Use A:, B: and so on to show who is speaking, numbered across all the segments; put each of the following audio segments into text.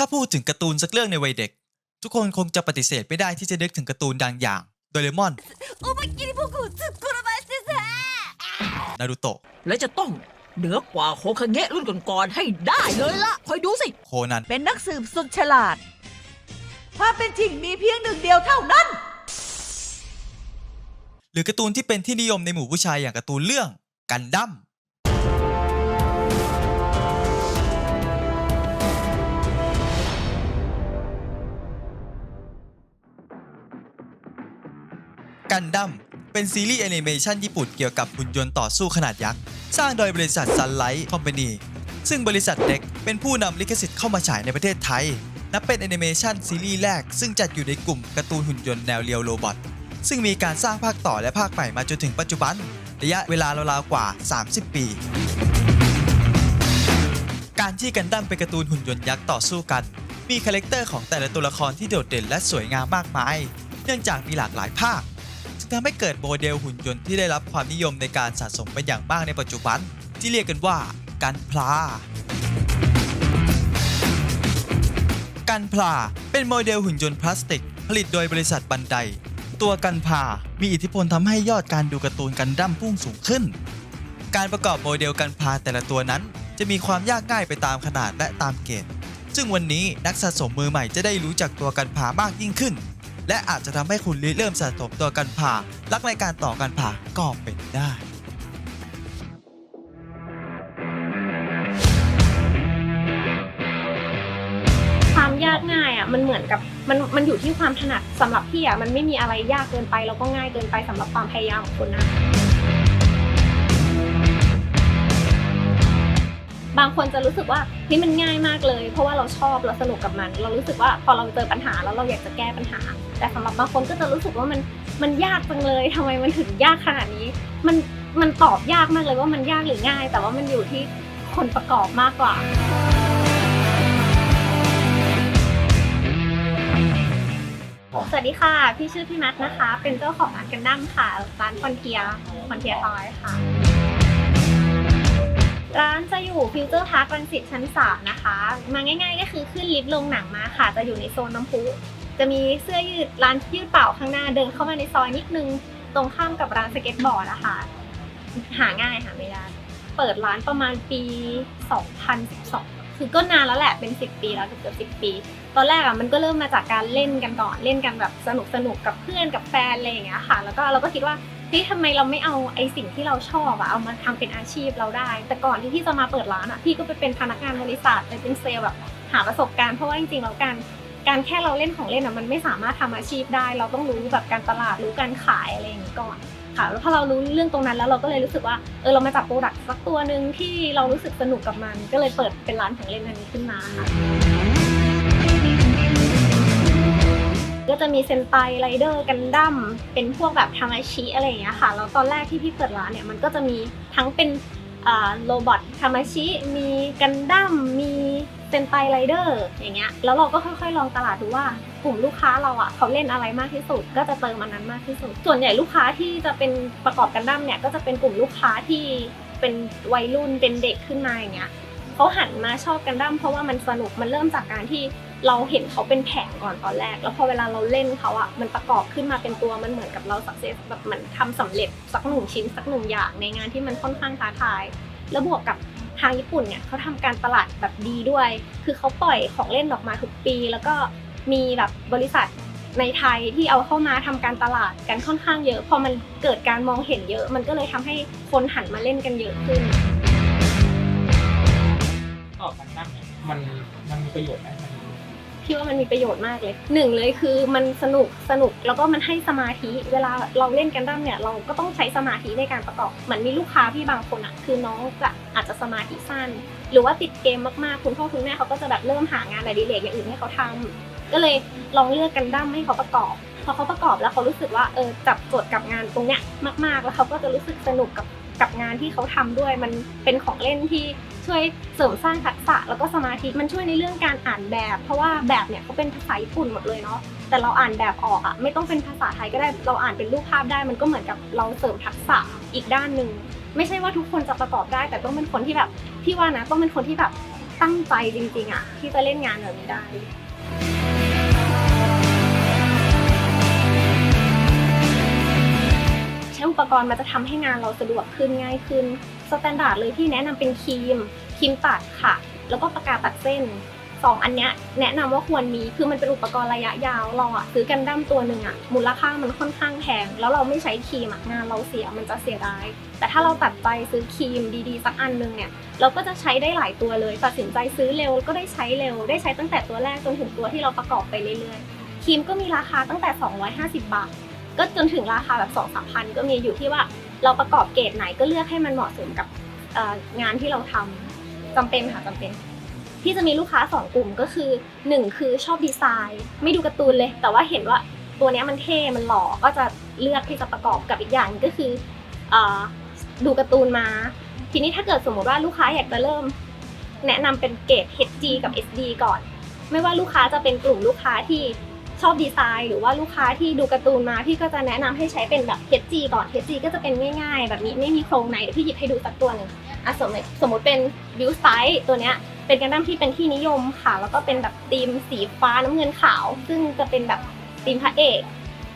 A: ถ้าพูดถึงการ์ตูนสักเรื่องในวัยเด็ก ทุกคนคงจะปฏิเสธไม่ได้ที่จะนึกถึงการ์ตูนดังอย่างโดเรมอน
B: อบากริบุกุสึกุระบาสซะ
A: นารูโตะ
C: และจะต้องเหนือกว่าโคคาเงะรุ่นก่อนๆให้ได้เลยละคอยดูสิ
A: โคนัน
D: เป็นนักสืบสุดฉลาด ความเป็นจริงมีเพียงหนึ่งเดียวเท่านั้น
A: หรือการ์ตูนที่เป็นที่นิยมในหมู่ผู้ชายอย่างการ์ตูนเรื่องกันดั้ม กันดั้มเป็นซีรีส์แอนิเมชันญี่ปุ่นเกี่ยวกับหุ่นยนต์ต่อสู้ขนาดยักษ์ สร้างโดยบริษัท Sunlight Company ซึ่งบริษัทเด็กเป็นผู้นำลิขสิทธิ์เข้ามาฉายในประเทศไทย นับเป็นแอนิเมชันซีรีส์แรก ซึ่งจัดอยู่ในกลุ่มการ์ตูนหุ่นยนต์แนวเรียวโรบอทซึ่งมีการสร้างภาคต่อและภาคใหม่มาจนถึงปัจจุบัน ระยะเวลาราวๆกว่า 30 ปี การที่กันดั้มเป็นการ์ตูนหุ่นยนต์ยักษ์ต่อสู้กัน มีคาแรคเตอร์ของแต่ละตัวละครที่โดดเด่นและสวยงามมากมาย เนื่องจากมีหลากหลายภาค งทำให้เกิดโมเดลหุ่นยนต์ที่ได้รับความนิยมในการสะสมเป็นอย่างมากในปัจจุบัน ที่เรียกกันว่ากันพลา กันพลาเป็นโมเดลหุ่นยนต์พลาสติก ผลิตโดยบริษัทบันได ตัวกันพลามีอิทธิพลทำให้ยอดการดูการ์ตูนกันดั้มพุ่งสูงขึ้น การประกอบโมเดลกันพลาแต่ละตัวนั้น จะมีความยากง่ายไปตามขนาดและตามเกณฑ์ซึ่งวันนี้นักสะสมมือใหม่จะได้รู้จักตัวกันพามากยิ่งขึ้น และอาจจะทำให้คุณริเริ่มสะสมตัวกันพารักในการต่อกันพาก็เป็นได้
E: ความยากง่ายอะมันเหมือนกับมันมันอยู่ที่ความถนัดสำหรับพี่อะมันไม่มีอะไรยากเกินไปแล้วก็ง่ายเกินไปสำหรับความพยายามของคนนะบางคนจะรู้สึกว่าเฮ้ยมันง่ายมากเลย เพราะว่าเราชอบเราสนุกกับมัน เรารู้สึกว่าพอเราเจอปัญหาแล้วเราอยากจะแก้ปัญหา แต่สำหรับบางคนก็จะรู้สึกว่ามันมันยากจังเลยทำไมมันถึงยากขนาดนี้ มันมันตอบยากมากเลยว่ามันยากหรือง่าย แต่ว่ามันอยู่ที่คนประกอบมากกว่าสวัสดีค่ะ พี่ชื่อพี่แมทนะคะ เป็นเจ้าของร้านกันดั้มค่ะร้านคอนเทียคอนเทียทอยค่ะ ร้านจะอยู่ฟิวเจอร์พาร์ครังสิตชั้นสามนะคะ มาง่ายๆก็คือขึ้นลิฟต์ลงหนังมาค่ะ จะอยู่ในโซนน้ำพุ จะมีเสื้อยืดร้านยืดเป่าข้างหน้าเดินเข้ามาในซอยนิดนึงตรงข้ามกับร้านสเก็ตบอร์ดนะคะหาง่ายหาไม่ยากเปิดร้านประมาณปี 2012 คือก็นานแล้วแหละเป็น 10 ปีแล้วเกือบ10ปี ตอนแรกอะมันก็เริ่มมาจากการเล่นกันก่อนเล่นกันแบบสนุกสนุกกับเพื่อนกับแฟนอะไรอย่างเงี้ยค่ะ แล้วก็เราก็คิดว่าเฮ้ยทำไมเราไม่เอาไอสิ่งที่เราชอบอะเอามาทำเป็นอาชีพเราได้ แต่ก่อนที่พี่จะมาเปิดร้านอะพี่ก็ไปเป็นพนักงานบริษัทไปเป็นเซลล์แบบหาประสบการณ์เพราะว่าจริงๆแล้วการ การแค่เราเล่นของเล่นอะมันไม่สามารถทำอาชีพได้ เราต้องรู้แบบการตลาดรู้การขายอะไรอย่างงี้ก่อนค่ะแล้วพอเรารู้เรื่องตรงนั้นแล้วเราก็เลยรู้สึกว่าเออเรามาจับโปรดักต์สักตัวหนึ่งที่เรารู้สึกสนุกกับมัน ก็เลยเปิดเป็นร้านของเล่นอันนี้ขึ้นมาค่ะก็จะมีเซนไตไรเดอร์กันดั้มเป็นพวกแบบทามาชิอะไรอย่างเงี้ยค่ะแล้วตอนแรกที่พี่เปิดร้านเนี่ยมันก็จะมีทั้งเป็นโรบอททามาชิ มีกันดั้มมี เซนไตไรเดอร์อย่างเงี้ยแล้วเราก็ค่อยๆลองตลาดดูว่ากลุ่มลูกค้าเราอะเขาเล่นอะไรมากที่สุด ก็จะเติมอันนั้นมากที่สุด ส่วนใหญ่ลูกค้าที่จะเป็นประกอบกันดั้มเนี่ยก็จะเป็นกลุ่มลูกค้าที่เป็นวัยรุ่นเป็นเด็กขึ้นมาอย่างเงี้ยเขาหันมาชอบกันดั้มเพราะว่ามันสนุกมันเริ่มจากการที่เราเห็นเขาเป็นแผงก่อนตอนแรก แล้วพอเวลาเราเล่นเขาอะมันประกอบขึ้นมาเป็นตัวมันเหมือนกับเราสักเซสแบบเหมือนทำสำเร็จสักหนึ่งชิ้นสักหนึ่งอย่างในงานที่มันค่อนข้างท้าทาย แล้วบวกกับ ทางญี่ปุ่นเนี่ยเขาทำการตลาดแบบดีด้วย คือเขาปล่อยของเล่นออกมาทุกปี แล้วก็มีแบบบริษัทในไทยที่เอาเข้ามาทำการตลาดกันค่อนข้างเยอะ พอมันเกิดการมองเห็นเยอะ มันก็เลยทำให้คนหันมาเล่นกันเยอะขึ้น
F: ออกกันดั้มเนี่ยมันมันมีประโยชน์ไหม
E: พี่ว่ามันมีประโยชน์มากเลยหนึ่งเลยคือมันสนุกสนุกแล้วก็มันให้สมาธิเวลาเราเล่นกันดั้มเนี่ยเราก็ต้องใช้สมาธิในการประกอบเหมือนมีลูกค้าพี่บางคนอะคือน้องจะอาจจะสมาธิสั้น หรือว่าติดเกมมากๆคุณพ่อคุณแม่เขาก็จะแบบเริ่มหางานอดิเรกอย่างอื่นให้เขาทำก็เลยลองเลือกกันดั้มให้เขาประกอบพอเขาประกอบแล้วเขารู้สึกว่าเออจับโจทย์กับงานตรงเนี้ยมาก ๆ แล้วเขาก็จะรู้สึกสนุกกับ กับงานที่เขาทำด้วย มันเป็นของเล่นที่ช่วยเสริมสร้างทักษะแล้วก็สมาธิมันช่วยในเรื่องการอ่านแบบ เพราะว่าแบบเนี่ยเขาเป็นภาษาญี่ปุ่นหมดเลยเนาะแต่เราอ่านแบบออกอะไม่ต้องเป็นภาษาไทยก็ได้เราอ่านเป็นรูปภาพได้ มันก็เหมือนกับเราเสริมทักษะอีกด้านหนึ่งไม่ใช่ว่าทุกคนจะประกอบได้ แต่ต้องเป็นคนที่แบบพี่ว่านะต้องเป็นคนที่แบบตั้งใจจริงๆอะที่จะเล่นงานแบบนี้ได้ ปกรณ์มันจะทำให้งานเราสะดวกขึ้นง่ายขึ้นสแตนดาร์ดเลยที่แนะนำเป็นครีมครีมตัดค่ะ แล้วก็ปากกาตัดเส้นสองอันเนี้ยแนะนำว่าควรมีคือมันเป็นอุปกรณ์ระยะยาวเราอะซื้อกันดั้มตัวหนึ่งอะมูลค่ามันค่อนข้างแพงแล้วเราไม่ใช้ครีมงานเราเสียมันจะเสียดายแต่ถ้าเราตัดใจซื้อครีมดีๆ สักอันหนึงเนี่ยเราก็จะใช้ได้หลายตัวเลย ตัดสินใจซื้อเร็วก็ได้ใช้เร็ว ได้ใช้ตั้งแต่ตัวแรกจนถึงตัวที่เราประกอบไปเรื่อยๆครีมก็มีราคาตั้งแต่ 250 บาท ก็จนถึงราคาแบบ2 3 0 0พันก็มีอยู่ที่ว่าเราประกอบเกรดไหนก็เลือกให้มันเหมาะสมกับงานที่เราทำจำเป็นค่ะจำเป็นที่จะมีลูกค้า 2 กลุ่มก็คือ 1 คือชอบดีไซน์ ไม่ดูการ์ตูนเลย แต่ว่าเห็นว่าตัวนี้มันเท่มันหล่อก็จะเลือกที่จะประกอบกับอีกอย่างก็คืออดูการ์ตูนมา ทีนี้ถ้าเกิดสมมติว่าลูกค้าอยากจะเริ่ม แนะนำเป็นเกรด HG กับ SD ก่อน ไม่ว่าลูกค้าจะเป็นกลุ่มลูกค้าที่ ชอบดีไซน์ หรือว่าลูกค้าที่ดูการ์ตูนมาพี่ก็จะแนะนำให้ใช้เป็นแบบ HG ก่อน HG ก็จะเป็นง่ายๆ แบบนี้ไม่มีโครงในเดี๋ยวพี่หยิบให้ดูสักตัวหนึ่งอะสมมติสมมติเป็น Build Size ตัวเนี้ยเป็นกันดั้มที่เป็นที่นิยมค่ะ แล้วก็เป็นแบบธีมสีฟ้าน้ำเงินขาว ซึ่งจะเป็นแบบธีมพระเอก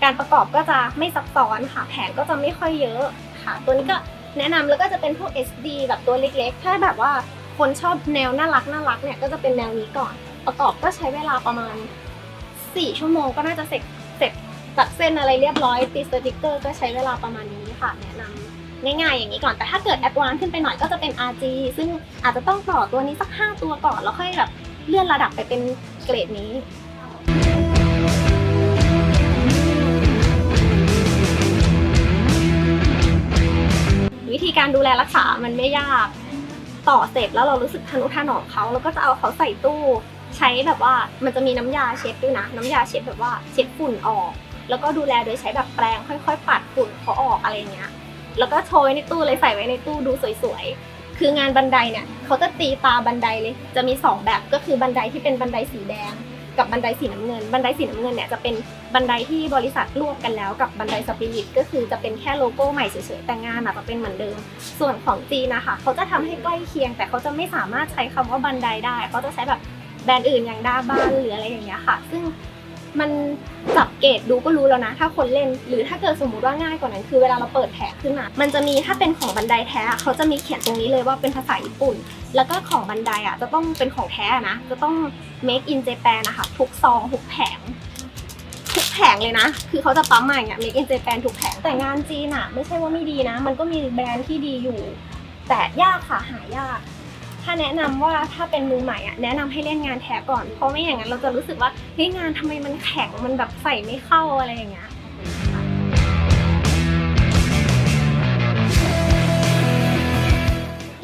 E: การประกอบก็จะไม่ซับซ้อนค่ะ แผงก็จะไม่ค่อยเยอะค่ะ ตัวนี้ก็แนะนำแล้วก็จะเป็นพวก SD แบบตัวเล็กๆ ถ้าแบบว่าคนชอบแนวน่ารักน่ารักเนี่ยก็จะเป็นแนวนี้ก่อน ประกอบก็ใช้เวลาประมาณ 4 ชั่วโมงก็น่าจะเสร็จเสร็จตัดเส้นอะไรเรียบร้อยติดสติกเกอร์ก็ใช้เวลาประมาณนี้ค่ะแนะนำง่ายๆอย่างนี้ก่อนแต่ถ้าเกิดแอดวานซ์ขึ้นไปหน่อยก็จะเป็น RG ซึ่งอาจจะต้องต่อตัวนี้สัก 5 ตัวก่อนแล้วค่อยแบบเลื่อนระดับไปเป็นเกรดนี้วิธีการดูแลรักษามันไม่ยาก ต่อเสร็จแล้วเรารู้สึกทนุถนอมเขาแล้วก็จะเอาเขาใส่ตู้ ใช้แบบว่ามันจะมีน้ำยาเช็ดด้วยนะ น้ำยาเช็ดแบบว่าเช็ดฝุ่นออก แล้วก็ดูแลโดยใช้แบบแปรงค่อย ๆ ปัดฝุ่นเขาออกอะไรเงี้ยแล้วก็โชว์ไว้ในตู้เลยใส่ไว้ในตู้ดูสวยๆ คืองานบันไดเนี่ยเขาจะตีตาบันไดเลย จะมีสองแบบก็คือบันไดที่เป็นบันไดสีแดง กับบันไดสีน้ำเงิน บันไดสีน้ำเงินเนี่ยจะเป็นบันไดที่บริษัทรวบกันแล้วกับบันไดสปิริตก็คือจะเป็นแค่โลโก้ใหม่เฉยๆ แต่งานอะจะเป็นเหมือนเดิม ส่วนของจีนนะคะเขาจะทำให้ใกล้เคียง แต่เขาจะไม่สามารถใช้คำว่าบันไดได้เขาจะใช้แบบ แบรนด์อื่นอย่างดาบ้านหรืออะไรอย่างเงี้ยค่ะ ซึ่งมันจับเกรดดูก็รู้แล้วนะ ถ้าคนเล่นหรือถ้าเกิดสมมุติว่าง่ายกว่านั้นคือเวลาเราเปิดแผลขึ้นมามันจะมีถ้าเป็นของบันไดแท้เขาจะมีเขียนตรงนี้เลยว่าเป็นภาษาญี่ปุ่น แล้วก็ของบันไดอะจะต้องเป็นของแท้นะจะต้อง make in Japan นะคะทุกซองทุกแผงทุกแผงเลยนะ คือเขาจะปั๊มมาอย่างเงี้ย make in Japan ทุกแผงแต่งานจีนอะไม่ใช่ว่าไม่ดีนะ มันก็มีแบรนด์ที่ดีอยู่ แต่ยากค่ะหายาก ถ้าแนะนำว่าถ้าเป็นมือใหม่อะแนะนำให้เล่นงานแท้ก่อน เพราะไม่อย่างนั้นเราจะรู้สึกว่าเฮ้ยงานทำไมมันแข็งมันแบบใส่ไม่เข้าอะไรอย่างเงี้ย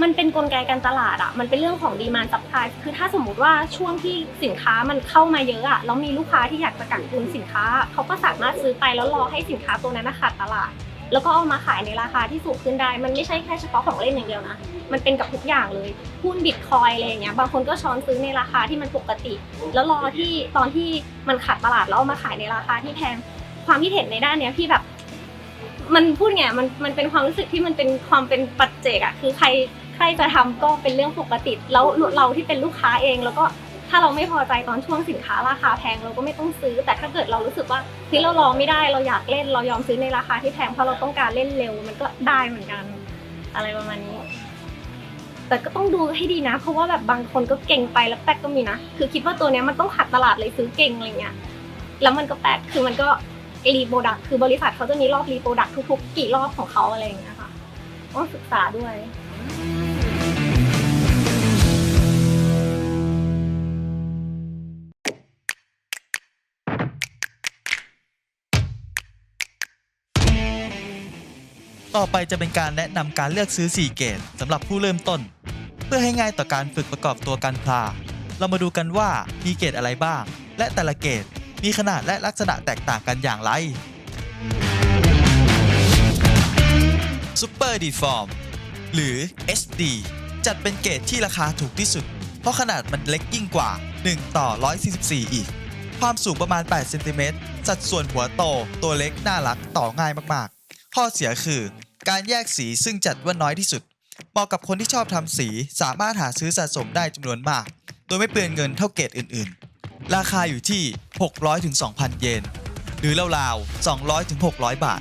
E: มันเป็นกลไกการตลาดอะมันเป็นเรื่องของดีมานซัพพลายคือถ้าสมมุติว่าช่วงที่สินค้ามันเข้ามาเยอะอะแล้วมีลูกค้าที่อยากจะกักตุนสินค้า เขาก็สามารถซื้อไปแล้วรอให้สินค้าตัวนั้นนะขาดตลาด แล้วก็เอามาขายในราคาที่สูงขึ้นได้ มันไม่ใช่แค่เฉพาะของเล่นอย่างเดียวนะ มันเป็นกับทุกอย่างเลยหุ้นบิตคอยอะไรอย่างเงี้ย บางคนก็ช้อนซื้อในราคาที่มันปกติ แล้วรอที่ตอนที่มันขาดตลาดแล้วเอามาขายในราคาที่แพง ความคิดเห็นในด้านเนี้ยพี่แบบ มันพูดไง มัน มันเป็นความรู้สึกที่มันเป็นความเป็นปัจเจกอะคือใครใครจะทำก็เป็นเรื่องปกติ แล้วเราที่เป็นลูกค้าเองแล้วก็ ถ้าเราไม่พอใจตอนช่วงสินค้าราคาแพงเราก็ไม่ต้องซื้อ แต่ถ้าเกิดเรารู้สึกว่าเฮ้ยเรารอไม่ได้เราอยากเล่นเรายอมซื้อในราคาที่แพงเพราะเราต้องการเล่นเร็วมันก็ได้เหมือนกัน อะไรประมาณนี้ แต่ก็ต้องดูให้ดีนะ เพราะว่าแบบบางคนก็เก่งไปแล้วแป๊กก็มีนะคือคิดว่าตัวเนี้ยมันต้องขัดตลาดเลยซื้อเก่งอะไรเงี้ยแล้วมันก็แป๊กคือมันก็รีโปรดักคือบริษัทเขาจะมีรอบรีโปรดักทุกๆ กี่รอบของเขาอะไรอย่างเงี้ยค่ะต้องศึกษาด้วย
A: ต่อไปจะเป็นการแนะนำการเลือกซื้อ 4 เกรดสำหรับผู้เริ่มต้น เพื่อให้ง่ายต่อการฝึกประกอบตัวกันพลา เรามาดูกันว่ามีเกรดอะไรบ้าง และแต่ละเกรดมีขนาดและลักษณะแตกต่างกันอย่างไร Super Deform หรือ SD จัดเป็นเกรดที่ราคาถูกที่สุด เพราะขนาดมันเล็กยิ่งกว่า 1 ต่อ 144 อีก ความสูงประมาณ 8 เซนติเมตร สัดส่วนหัวโต ตัวเล็ก น่ารัก ต่อง่ายมาก ๆ ข้อเสียคือ การแยกสีซึ่งจัดว่าน้อยที่สุด เหมาะกับคนที่ชอบทำสีสามารถหาซื้อสะสมได้จำนวนมาก โดยไม่เปลืองเงินเท่าเกรดอื่น ๆ ราคาอยู่ที่ 600-2,000 เยน หรือราวๆ 200-600 บาท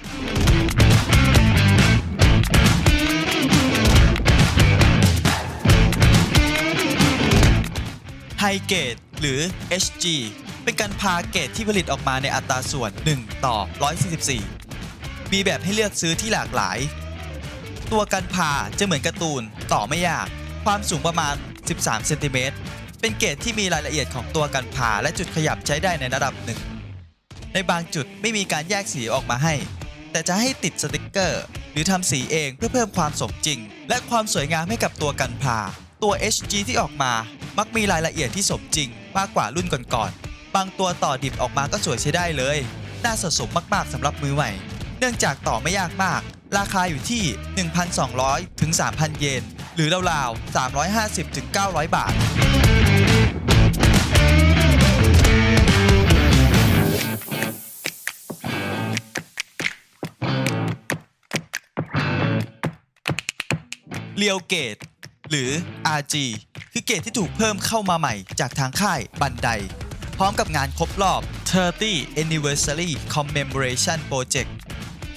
A: ไฮเกตหรือ HG เป็นการพาเกตที่ผลิตออกมาในอัตราส่วน 1 ต่อ 144 มีแบบให้เลือกซื้อที่หลากหลาย ตัวกันพาจะเหมือนการ์ตูนต่อไม่ยาก ความสูงประมาณ 13เซนติเมตรเป็นเกจที่มีรายละเอียดของตัวกันพาและจุดขยับใช้ได้ในระดับหนึ่ง ในบางจุดไม่มีการแยกสีออกมาให้ แต่จะให้ติดสติกเกอร์ หรือทำสีเองเพื่อเพิ่มความสมจริง และความสวยงามให้กับตัวกันพาตัว HG ที่ออกมามักมีรายละเอียดที่สมจริง มากกว่ารุ่นก่อนๆ บางตัวต่อดิบออกมาก็สวยใช้ได้เลย น่าสะสมมากๆสำหรับมือใหม่ เนื่องจากต่อไม่ยากมาก ราคาอยู่ที่ 1,200 ถึง 3,000 เยน หรือราวๆ 350 ถึง 900 บาท เรียวเกต หรือ RG คือเกตที่ถูกเพิ่มเข้ามาใหม่จากทางค่ายบันได พร้อมกับงานครบรอบ 30 Anniversary Commemoration Project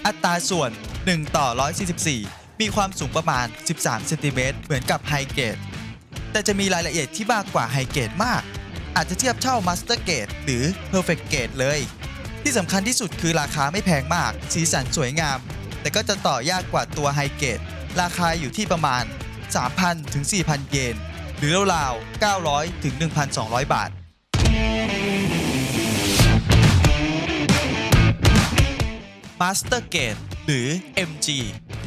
A: อัตราส่วน 1 ต่อ 144 มีความสูงประมาณ 13เซนติเมตรเหมือนกับไฮเกตแต่จะมีรายละเอียดที่มากกว่าไฮเกตมาก อาจจะเทียบเท่า Master Gate หรือ Perfect Gate เลย ที่สำคัญที่สุดคือราคาไม่แพงมาก สีสันสวยงาม แต่ก็จะต่อยากกว่าตัวไฮเกตราคาอยู่ที่ประมาณ 3,000 ถึง 4,000 เยน หรือราวๆ900 ถึง 1,200 บาท Master Gate หรือ MG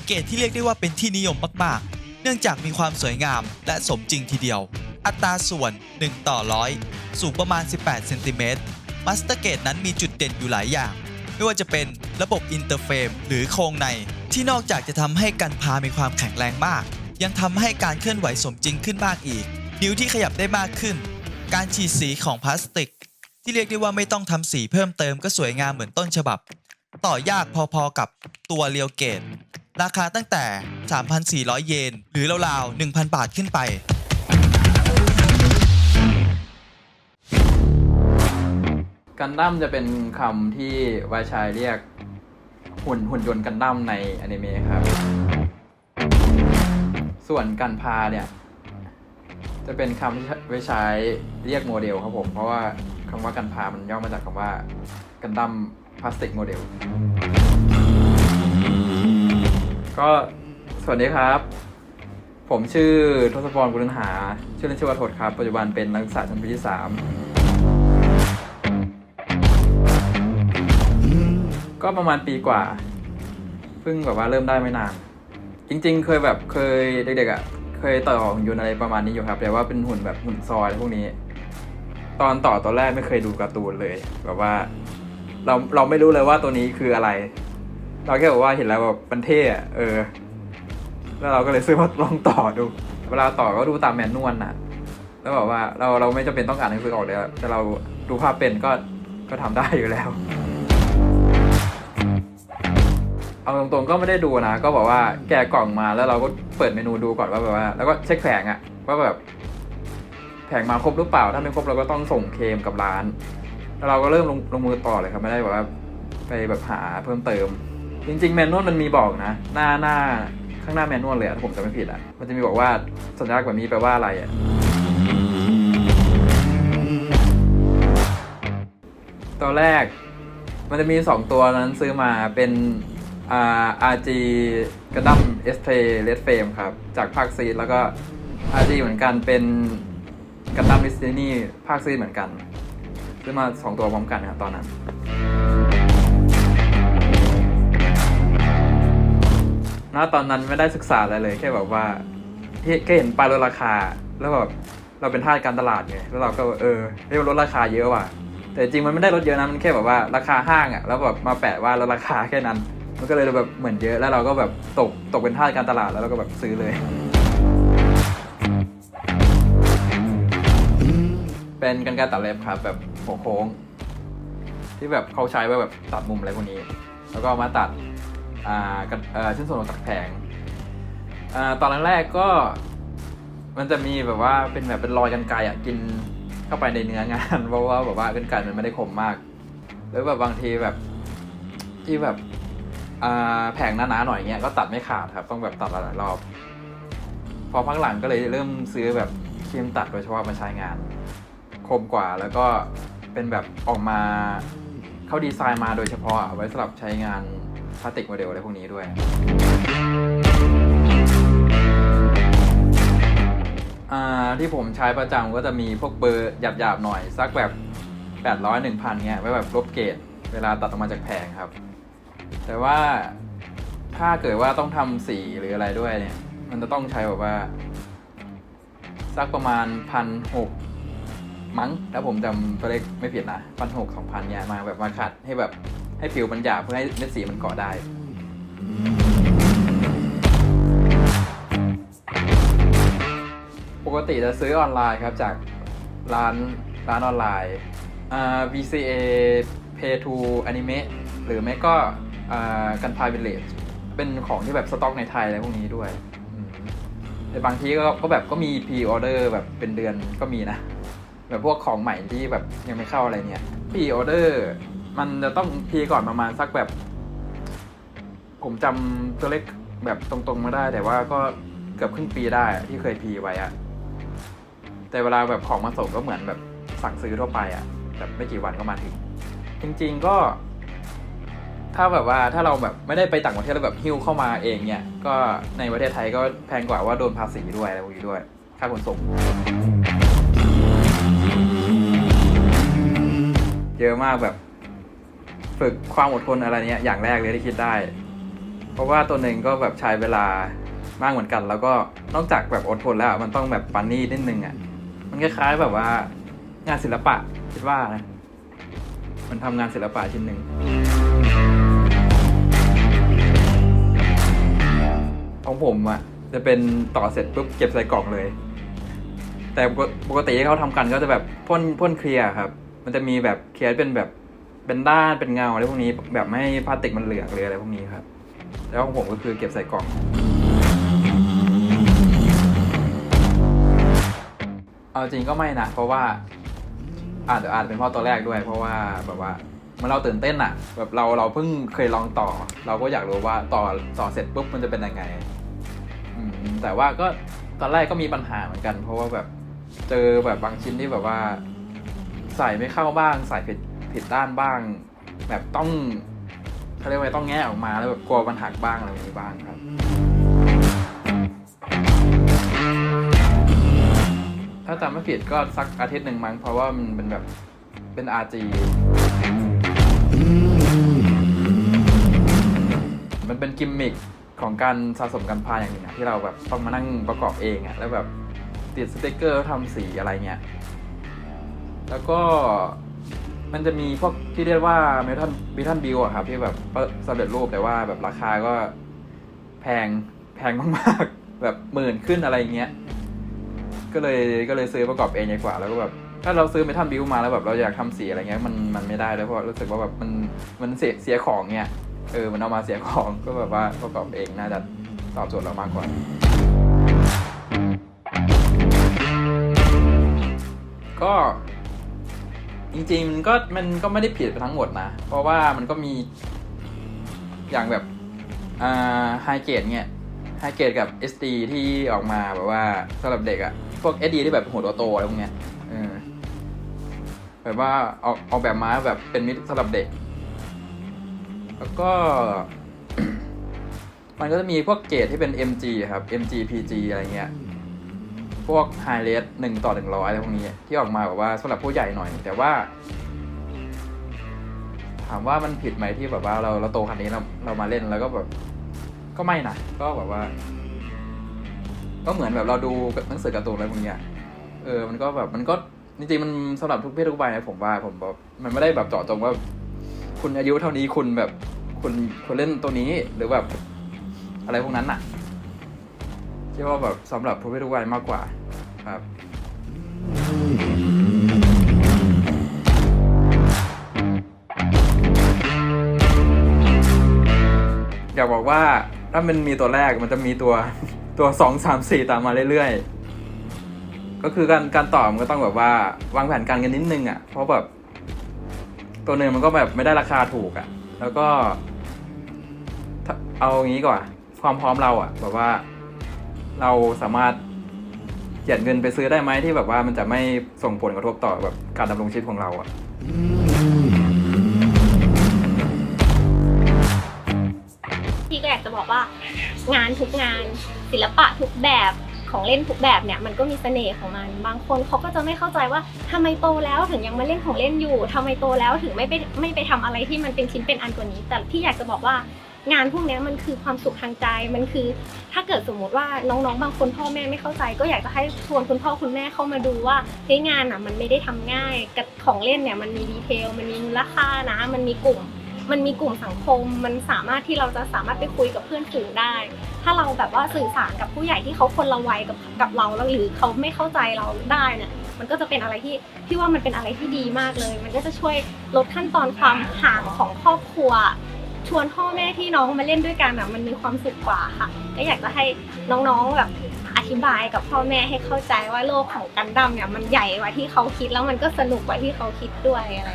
A: เกตที่เรียกได้ว่าเป็นที่นิยมมากๆ เนื่องจากมีความสวยงามและสมจริงทีเดียว อัตราส่วน 1 ต่อ100สูงประมาณ 18 เซนติเมตร Master Gate นั้นมีจุดเด่นอยู่หลายอย่าง ไม่ว่าจะเป็นระบบอินเตอร์เฟรมหรือโครงใน ที่นอกจากจะทำให้กันพามีความแข็งแรงมาก ยังทำให้การเคลื่อนไหวสมจริงขึ้นมากอีก นิ้วที่ขยับได้มากขึ้น การฉีดสีของพลาสติก ที่เรียกได้ว่าไม่ต้องทำสีเพิ่มเติมก็สวยงามเหมือนต้นฉบับ ต่อยากพอๆกับตัวเรียวเกต ราคาตั้งแต่ 3,400 เยน หรือราวๆ 1,000 บาทขึ้นไป
G: กันดั้มจะเป็นคำที่วายชายเรียกหุ่นหุ่นยนต์กันดั้มในอนิเมะครับ ส่วนกันพาเนี่ย จะเป็นคำที่ไว้ใช้เรียกโมเดลครับผม เพราะว่าคำว่ากันพามันย่อมาจากคำว่ากันดั้ม พลาสติกโมเดล ก็สวัสดีครับ ผมชื่อทศพรบุญหา ชื่อเล่นชื่อว่าทศครับ ปัจจุบันเป็นนักศึกษาชั้นปีที่สามก็ประมาณปีกว่า เพิ่งแบบว่าเริ่มได้ไม่นาน จริง ๆ เคยแบบเคยเด็กๆอะ เคยต่อหุ่นยนต์อะไรประมาณนี้อยู่ครับ แต่ว่าเป็นหุ่นแบบหุ่นซอยพวกนี้ ตอนต่อตอนแรกไม่เคยดูการ์ตูนเลย แบบว่า เราเราไม่รู้เลยว่าตัวนี้คืออะไร เราแค่บอกว่าเห็นแล้วแบบมันเท่อะเออ แล้วเราก็เลยซื้อมาลองต่อดู เวลาต่อก็ดูตามแมนนวลน่ะ แล้วแบบว่าเราเราไม่จำเป็นต้องอ่านหนังสือออกเลยแต่เราดูภาพเป็นก็ก็ทำได้อยู่แล้ว เอาตรงๆก็ไม่ได้ดูนะ ก็บอกว่าแกะกล่องมาแล้วเราก็เปิดเมนูดูก่อนว่าแบบว่า แล้วก็เช็คแผงอะว่าแบบแผงมาครบหรือเปล่า ถ้าไม่ครบเราก็ต้องส่งเคมกับร้าน แล้วเราก็เริ่มลงลงมือต่อเลยครับไม่ได้แบบว่าไปแบบหาเพิ่มเติม จริงๆแมนนวลมันมีบอกนะ หน้าหน้าข้างหน้าแมนนวลเลยอะถ้าผมจำไม่ผิดอะมันจะมีบอกว่าสัญลักษณ์แบบนี้แปลว่าอะไรอะตัวแรกมันจะมี 2 ตัวนั้นซื้อมาเป็นอ่า RG กระดั้ม S p Red Frame ครับ จากภาคซีดแล้วก็ RG เหมือนกันเป็นกระดั้ม d ิสนีย์ภาคซีดเหมือนกัน ซื้อมา 2 ตัวพร้อมกันนะครับตอนนั้นณตอนนั้นไม่ได้ศึกษาอะไรเลยแค่แบบว่าแค่เห็นป้ายลดราคา แล้วแบบเราเป็นท่าการตลาดไงแล้วเราก็เออเรียกลดราคาเยอะว่ะ แต่จริงมันไม่ได้ลดเยอะนะมันแค่แบบว่าราคาห้างอะแล้วแบบมาแปะว่าลดราคาแค่นั้น มันก็เลยแบบเหมือนเยอะแล้วเราก็แบบตกตกเป็นท่าการตลาดแล้วเราก็แบบซื้อเลยเป็นกันไกรตัดเล็บครับแบบ หัวโค้ง ที่แบบเขาใช้ไว้แบบตัดมุมอะไรพวกนี้ แล้วก็เอามาตัดอ่ากันเออชิ้นส่วนของตัดแผงอ่าตอนแรกๆก็มันจะมีแบบว่าเป็นแบบเป็นรอยกันไกรอะกินเข้าไปในเนื้องาน เพราะว่าแบบว่ากันไกรมันไม่ได้คมมากแล้วแบบบางทีแบบที่แบบอ่าแผงหนาๆหน่อยเงี้ยก็ตัดไม่ขาดครับ ต้องแบบตัดหลายๆรอบ พอพักหลังก็เลยเริ่มซื้อแบบครีมตัดโดยเฉพาะมาใช้งาน คมกว่าแล้วก็ เป็นแบบออกมาเขาดีไซน์มาโดยเฉพาะไว้สำหรับใช้งานพลาสติกโมเดลอะไรพวกนี้ด้วยอ่าที่ผมใช้ประจำก็จะมีพวกเบอร์หยาบๆหน่อย สักแบบ 800 1,000เงี้ยไว้แบบลบเกรดเวลาตัดออกมาจากแผงครับ แต่ว่าถ้าเกิดว่าต้องทำสีหรืออะไรด้วยเนี่ย มันจะต้องใช้แบบว่า สักประมาณพันหก มั้งถ้าผมจำตัวเลขไม่ผิดนะพันหกสองพันเนี่ยมาแบบมาขัดให้แบบให้ผิวมันหยาบเพื่อให้เม็ดสีมันเกาะได้ ปกติจะซื้อออนไลน์ครับจากร้านร้านออนไลน์อ่า VCA Pay to Anime หรือไม่ก็อ่ากันพายวิลเลจเป็นของที่แบบสต็อกในไทยอะไรพวกนี้ด้วยอืมแต่บางทีก็ก็แบบก็มี p ีออเดอร์แบบเป็นเดือนก็มีนะ แบบพวกของใหม่ที่แบบยังไม่เข้าอะไรเนี่ย p ีออเดอร์มันจะต้องพีก่อนประมาณสักแบบ ผมจำตัวเลขแบบตรงๆไม่ได้ แต่ว่าก็เกือบครึ่งปีได้ที่เคยพีไว้อะแต่เวลาแบบของมาส่งก็เหมือนแบบสั่งซื้อทั่วไปอะแบบไม่กี่วันก็มาถึง จริง ๆก็ ถ้าแบบว่าถ้าเราแบบไม่ได้ไปต่างประเทศแล้วแบบหิ้วเข้ามาเองเนี่ย ก็ในประเทศไทยก็แพงกว่าว่าโดนภาษีด้วยอะไรพวกนี้ด้วย ค่าขนส่ง เยอะมากแบบ ฝึกความอดทนอะไรเนี้ยอย่างแรกเลยที่คิดได้ เพราะว่าตัวหนึ่งก็แบบใช้เวลามากเหมือนกัน แล้วก็นอกจากแบบอดทนแล้วมันต้องแบบปันนี่นิดนึงอะมันคล้ายๆแบบว่างานศิลปะคิดว่านะมันทำงานศิลปะชิ้นหนึ่งของผมอะจะเป็นต่อเสร็จปุ๊บเก็บใส่กล่องเลย แต่ปกปกติที่เขาทำกันก็จะแบบพ่นพ่นเคลียร์ครับ มันจะมีแบบเคลียร์เป็นแบบเป็นด้านเป็นเงาอะไรพวกนี้แบบไม่ให้พลาสติกมันเหลืองเลยอะไรพวกนี้ครับ แล้วของผมก็คือเก็บใส่กล่องเอาจริงก็ไม่นะเพราะว่าอาจจะอาจเป็นเพราะตัวแรกด้วย เพราะว่าแบบว่าเมื่อเราตื่นเต้นอะแบบเราเราเพิ่งเคยลองต่อ เราก็อยากรู้ว่าต่อต่อเสร็จปุ๊บมันจะเป็นยังไงอืมแต่ว่าก็ตอนแรกก็มีปัญหาเหมือนกัน เพราะว่าแบบเจอแบบบางชิ้นที่แบบว่า ใส่ไม่เข้าบ้าง ใส่ผิดผิดด้านบ้าง แบบต้องเขาเรียกว่าต้องแงะออกมาแล้วแบบกลัวมันหักบ้างอะไรแบบนี้บ้างครับ ถ้าจำไม่ผิดก็สักอาทิตย์หนึ่งมั้งเพราะว่ามันเป็นแบบเป็น RG มันเป็นกิมมิคของการสะสมกันพาอย่างหนึ่งอะที่เราแบบต้องมานั่งประกอบเองอะแล้วแบบติดสติกเกอร์ทำสีอะไรเงี้ย แล้วก็มันจะมีพวกที่เรียกว่าเมทัลเมทัลบิลอะครับที่แบบสำเร็จรูปแต่ว่าแบบราคาก็แพงแพงมากๆ แบบหมื่นขึ้นอะไรเงี้ย ก็เลยก็เลยซื้อประกอบเองดีกว่าแล้วก็แบบถ้าเราซื้อเมทัลบิวมาแล้วแบบเราอยากทำสีอะไรเงี้ยมันมันไม่ได้แล้วเพราะรู้สึกว่าแบบมันมันเสียเสียของเงี้ยเออมันเอามาเสียของก็แบบว่าประกอบเองน่าจะตอบโจทย์เรามากกว่าก็ จริงๆมันก็มันก็ไม่ได้ผิดไปทั้งหมดนะ เพราะว่ามันก็มีอย่างแบบอ่าไฮเกรดเนี่ยไฮเกรดกับ SD ที่ออกมาแบบว่าสำหรับเด็กอะพวก SD ที่แบบหัวโตๆอะไรพวกเนี้ยเออแบบว่าออกออกแบบมาแบบเป็นมิตรสำหรับเด็ก แล้วก็ มันก็จะมีพวกเกรดที่เป็น MG ครับ MG PG อะไรเงี้ย พวกไฮเลสหนึ่งต่อหนึ่งร้อยอะไรพวกนี้ ที่ออกมาแบบว่าสำหรับผู้ใหญ่หน่อย แต่ว่า ถามว่ามันผิดไหมที่แบบว่าเราเราโตขนาดนี้เราเรามาเล่นแล้วก็แบบก็ไม่นะก็แบบว่า ก็เหมือนแบบเราดูหนังสือการ์ตูนอะไรพวกเนี้ยเออ มันก็แบบมันก็จริงๆมันสำหรับทุกเพศทุกวัยนะผมว่าผมแบบมันไม่ได้แบบเจาะจงว่า คุณอายุเท่านี้คุณแบบคุณคุณเล่นตัวนี้หรือแบบอะไรพวกนั้นน่ะ คิดว่าแบบสำหรับทุกเพศทุกวัยมากกว่าครับอยากบอกว่าถ้ามันมีตัวแรกมันจะมีตัวตัวสองสามสี่ตามมาเรื่อยๆ ก็คือการการต่อมันก็ต้องแบบว่าวางแผนการเงินนิดนึงอะ่ะเพราะแบบตัวหนึ่งมันก็แบบไม่ได้ราคาถูกอะ่ะ แล้วก็ถ้าเอางนี้ก่อนความพร้อมเราอะ่ะแบบว่า เราสามารถเจียดเงินไปซื้อได้ไหมที่แบบว่ามันจะไม่ส่งผลกระทบต่อแบบการดำรงชีวิตของเราอะ
E: พี่ก็อยากจะบอกว่างานทุกงาน ศิลปะทุกแบบของเล่นทุกแบบเนี่ยมันก็มีเสน่ห์ของมัน บางคนเขาก็จะไม่เข้าใจว่าทำไมโตแล้วถึงยังมาเล่นของเล่นอยู่ทำไมโตแล้วถึงไม่ไปไม่ไปทำอะไรที่มันเป็นชิ้นเป็นอันกว่านี้ แต่พี่อยากจะบอกว่า งานพวกนี้มันคือความสุขทางใจมันคือ ถ้าเกิดสมมติว่าน้องๆ บางคนพ่อแม่ไม่เข้าใจ ก็อยากจะให้ชวนคุณพ่อคุณแม่เข้ามาดูว่าเฮ้ยงานอะมันไม่ได้ทำง่ายกับของเล่นเนี่ยมันมีดีเทลมันมีมูลค่านะ มันมีกลุ่ม มันมีกลุ่มสังคม มันสามารถที่เราจะสามารถไปคุยกับเพื่อนฝูงได้ ถ้าเราแบบว่าสื่อสารกับผู้ใหญ่ที่เขาคนละวัยกับกับเราแล้วหรือเขาไม่เข้าใจเราได้เนี่ยมันก็จะเป็นอะไรที่พี่ว่ามันเป็นอะไรที่ดีมากเลย มันก็จะช่วยลดขั้นตอนความห่างของครอบครัว ชวนพ่อแม่พี่น้องมาเล่นด้วยกันอะมันมีความสุขกว่าค่ะก็อยากจะให้น้องๆแบบอธิบายกับพ่อแม่ให้เข้าใจว่าโลกของกันดั้มเนี่ยมันใหญ่กว่าที่เขาคิดแล้วมันก็สนุกกว่าที่เขาคิดด้วยอะไร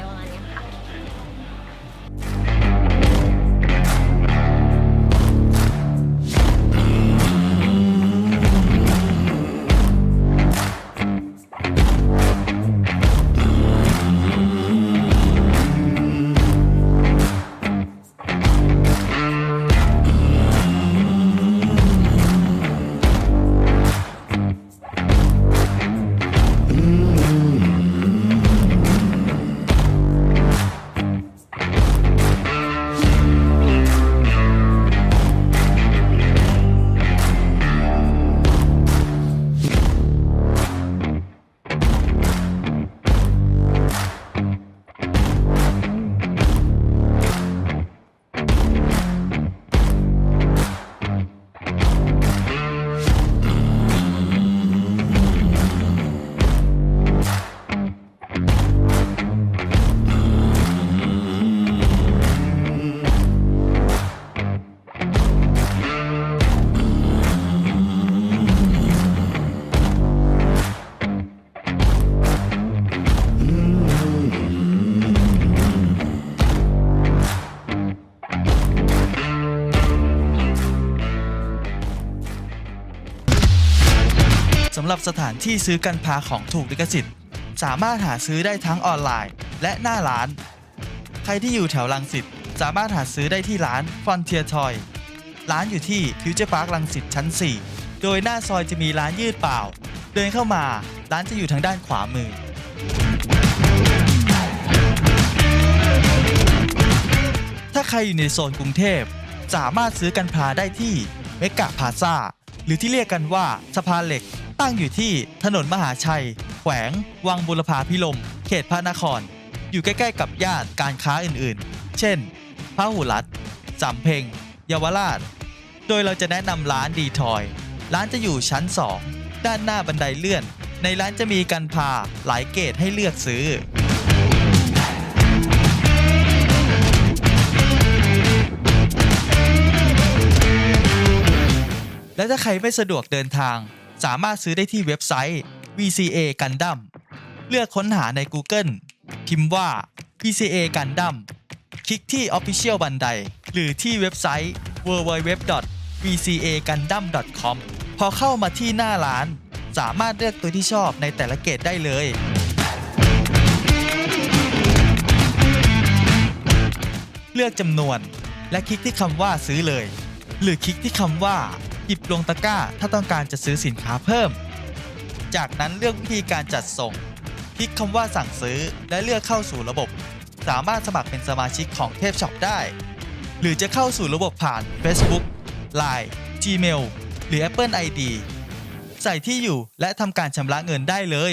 E: รั
A: บสถานที่ซื้อกันพาของถูกลิขสิทธิ์ สามารถหาซื้อได้ทั้งออนไลน์ และหน้าร้าน ใครที่อยู่แถวลังสิตสามารถหาซื้อได้ที่ร้าน Frontier Toy ร้านอยู่ที่ Future Park ลังสิตชั้น 4 โดยหน้าซอยจะมีร้านยืดเปล่า เดินเข้ามาร้านจะอยู่ทางด้านขวามือ ถ้าใครอยู่ในโซนกรุงเทพ สามารถซื้อกันพาได้ที่เมกะพาซาหรือที่เรียกกันว่าสะพานเหล็ก ตั้งอยู่ที่ถนนมหาชัย แขวง วังบุรพาพิลม เขตพระนคร อยู่ใกล้ๆกับย่านการค้าอื่นๆ เช่นพระหุรัตสำเพ็งเยาวราช โดยเราจะแนะนำร้านดีทอย ร้านจะอยู่ชั้น 2 ด้านหน้าบันไดเลื่อน ในร้านจะมีกันพาหลายเกรดให้เลือกซื้อและถ้าใครไม่สะดวกเดินทาง สามารถซื้อได้ที่เว็บไซต์ VCA Gundam เลือกค้นหาใน Google พิมพ์ว่า VCA Gundam คลิกที่ Official Bandai หรือที่เว็บไซต์ www.vcagundam.com พอเข้ามาที่หน้าร้าน สามารถเลือกตัวที่ชอบในแต่ละเกรดได้เลย เลือกจำนวน และคลิกที่คำว่าซื้อเลย หรือคลิกที่คำว่า หยิบลงตะกร้าถ้าต้องการจะซื้อสินค้าเพิ่ม จากนั้นเลือกวิธีการจัดส่ง คลิกคำว่าสั่งซื้อและเลือกเข้าสู่ระบบ สามารถสมัครเป็นสมาชิกของเทพช็อปได้ หรือจะเข้าสู่ระบบผ่าน Facebook Line Gmail หรือ Apple ID ใส่ที่อยู่และทำการชำระเงินได้เลย